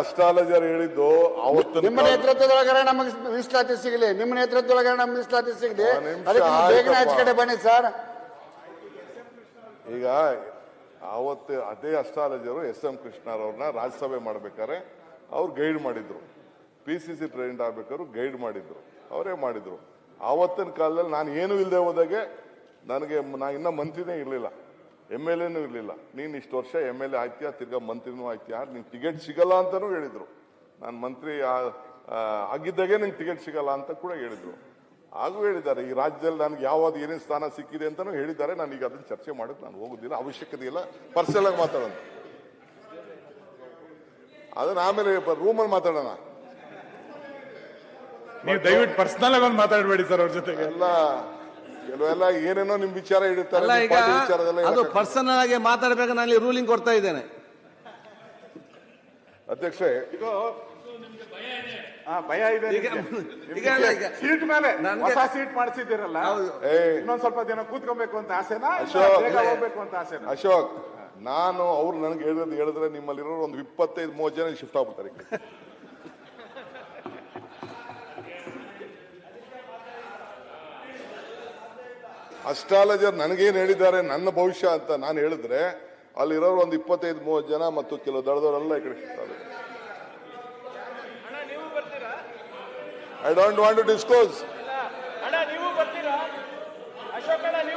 ಅಷ್ಟಾಲಜರ್ ಹೇಳಿದ್ದು ಅವತ್ತು ನಿಮ್ಮ ನೇತೃತ್ವದೊಳಗಡೆ ನಮಗೆ ಮೀಸಲಾತಿ ಸಿಗಲಿ ನಿಮ್ಮ ನೇತೃತ್ವದೊಳಗಡೆ ನಮ್ಗೆ ಮೀಸಲಾತಿ ಸಿಗಲಿ. ಅದಕ್ಕೆ ನೀವು ಬೇಗನೆ ಆಚೆ ಕಡೆ ಬನ್ನಿ ಸರ್. ಈಗ ಅವತ್ತು ಅದೇ ಅಸ್ಟ್ರಾಲಜರು ಎಸ್ ಎಂ ಕೃಷ್ಣರವ್ರನ್ನ ರಾಜ್ಯಸಭೆ ಮಾಡ್ಬೇಕಾದ್ರೆ ಅವ್ರು ಗೈಡ್ ಮಾಡಿದ್ರು. ಪಿ ಸಿ ಸಿ ಪ್ರೆಸಿಡೆಂಟ್ ಆಗ್ಬೇಕಾದ್ರು ಗೈಡ್ ಮಾಡಿದ್ರು. ಅವರೇ ಮಾಡಿದ್ರು. ಆವತ್ತಿನ ಕಾಲದಲ್ಲಿ ನಾನು ಏನು ಇಲ್ಲದೆ ಹೋದಾಗೆ ನನಗೆ ನಾ ಇನ್ನೂ ಮಂತ್ರಿನೇ ಇರಲಿಲ್ಲ. ಎಂ ಎಲ್ ಎನೂ ಇರಲಿಲ್ಲ. ನೀನು ಇಷ್ಟು ವರ್ಷ ಎಂ ಎಲ್ ಎ ಆಯ್ತೀಯಾ? ತಿರ್ಗಾ ಮಂತ್ರಿನೂ ಆಯ್ತೀಯಾ? ನಿಂಗೆ ಟಿಕೆಟ್ ಸಿಗಲ್ಲ ಅಂತಲೂ ಹೇಳಿದ್ರು. ನಾನು ಮಂತ್ರಿ ಆಗಿದ್ದಾಗೆ ನಿನ್ ಟಿಕೆಟ್ ಸಿಗಲ್ಲ ಅಂತ ಕೂಡ ಹೇಳಿದ್ರು. ಹಾಗೂ ಹೇಳಿದ್ದಾರೆ ಈ ರಾಜ್ಯದಲ್ಲಿ ನನಗೆ ಯಾವ್ದು ಏನೇನು ಸ್ಥಾನ ಸಿಕ್ಕಿದೆ ಅಂತಾನೂ ಹೇಳಿದ್ದಾರೆ. ನಾನು ಈಗ ಅದನ್ನ ಚರ್ಚೆ ಮಾಡೋದು ನಾನು ಹೋಗುದಿಲ್ಲ. ಅವಶ್ಯಕತೆ ಇಲ್ಲ. ಪರ್ಸನಲ್ ಆಗಿ ಮಾತಾಡೋಣ. ಅದನ್ನ ಆಮೇಲೆ ರೂಮಲ್ಲಿ ಮಾತಾಡೋಣ. ನೀವು ದಯವಿಟ್ಟು ಪರ್ಸನಲ್ ಆಗಿ ಒಂದು ಮಾತಾಡಬೇಡಿ ಸರ್ ಅವ್ರ ಜೊತೆಗೆ. ಎಲ್ಲ ಕೆಲವೆಲ್ಲ ಏನೇನೋ ನಿಮ್ ವಿಚಾರ ಅಲ್ಲ ಈಗ ಪಾರ್ಟಿ ವಿಚಾರದೆಲ್ಲ ಅದು ಪರ್ಸನಲ್ ಆಗಿ ಮಾತಾಡ್ಬೇಕು ನಾನು ಇಲ್ಲಿ ರೂಲಿಂಗ್ ಕೊಡ್ತಾ ಇದ್ದೇನೆ ಅಧ್ಯಕ್ಷ ಇದು ಆ, ಭಯ ಇದೆ ಈಗ- ಸೀಟ್ ಮೇಲೆ ನನ್ಗೆ- ಹೊಸ ಸೀಟ್ ಮಾಡಿಸಿದ್ದೀರಲ್ಲ ಹೌದು. ಏ ಇನ್ನೊಂದ್ ಸ್ವಲ್ಪ ದಿನ ಕೂತ್ಕೊಬೇಕು ಅಂತ ಆಸೆನಾ ಇಲ್ಲ ಅಶೋಕ್. ಬೇಗ ಹೋಗ್ಬೇಕು ಅಂತ ಆಸೆನಾ ಅಶೋಕ್ ನಾನು ಅವ್ರು ನನಗೆ ಹೇಳಿದ್ರೆ ಹೇಳಿದ್ರೆ ನಿಮ್ಮಲ್ಲಿರೋ ಒಂದು ಇಪ್ಪತ್ತೈದು ಮೂವತ್ತು ಜನ ಶಿಫ್ಟ್ ಆಗ್ಬಿಡ್ತಾರೆ ಅಸ್ಟ್ರಾಲಜರ್ ನನಗೇನು ಹೇಳಿದ್ದಾರೆ ನನ್ನ ಭವಿಷ್ಯ ಅಂತ ನಾನು ಹೇಳಿದ್ರೆ ಅಲ್ಲಿರೋರು ಒಂದು ಇಪ್ಪತ್ತೈದು ಮೂವತ್ತು ಜನ ಮತ್ತು ಕೆಲವು ದಳದವರೆಲ್ಲ ಈ ಕಡೆ ಸಿಗ್ತಾರೆ. I don't want to discuss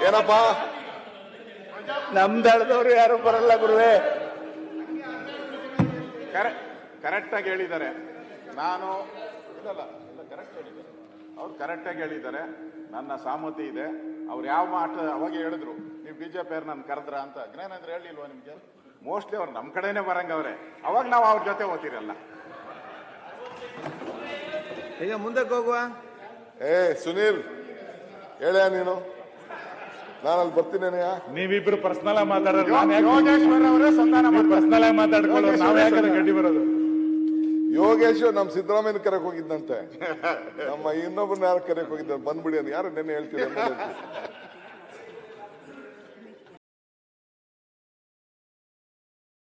ಏನಪ್ಪ? ನಮ್ ದಳದವರು ಯಾರು ಬರಲ್ಲ ಗುರುವೇ. ಕರೆಕ್ಟ್ ಆಗಿ ಹೇಳಿದ್ದಾರೆ. ನಾನು ಕರೆಕ್ಟ್ ಹೇಳಿದ್ದಾರೆ. ಅವ್ರು ಕರೆಕ್ಟ್ ಆಗಿ ಹೇಳಿದ್ದಾರೆ. ನನ್ನ ಸಾಮತಿ ಇದೆ. ಅವ್ರು ಯಾವ ಮಾಟ ಅವಾಗ ಹೇಳಿದ್ರು ನೀವು ಬಿಜೆಪಿ ಅವ್ರು ನನ್ನ ಕರೆದ್ರ ಅಂತ. ಜ್ಞಾನೇಂದ್ರ ಹೇಳಿಲ್ವಾ ನಿಮ್ಗೆ? ಮೋಸ್ಟ್ಲಿ ಅವ್ರು ನಮ್ಮ ಕಡೆನೆ ಬರಂಗವ್ರೆ ಅವಾಗ ನಾವು ಅವ್ರ ಜೊತೆ ಓದ್ತಿರಲ್ಲ ಈಗ ಮುಂದಕ್ಕೆ ಹೋಗುವ? ಏ ಸುನೀಲ್ ಹೇಳ ನೀನು? ನಾನು ಅಲ್ಲಿ ಬರ್ತೀನಿ ನೀವಿಬ್ರು ಪರ್ಸನಲ್ ಆಗಿ ಮಾತಾಡೋದು ನಾನು ಪರ್ಸನಲ್ ಆಗಿ ಮಾತಾಡ್ಕೊಳ್ಳೋದು ನಾವ್ ಯಾಕೆ ಗಡ್ಡಿ ಬರೋದು? ಯೋಗೇಶ್ ನಮ್ಮ ಸಿದ್ದರಾಮಯ್ಯನ ಕರೆಕ್ ಹೋಗಿದ್ದಂತೆ ನಮ್ಮ ಇನ್ನೊಬ್ಬರನ್ನ ಯಾರು ಕರೆಕ್ ಹೋಗಿದ್ದ ಬಂದ್ಬಿಡಿ ಅಂತ. ಯಾರು ನೆನ್ನೆ ಹೇಳ್ತೀವಿ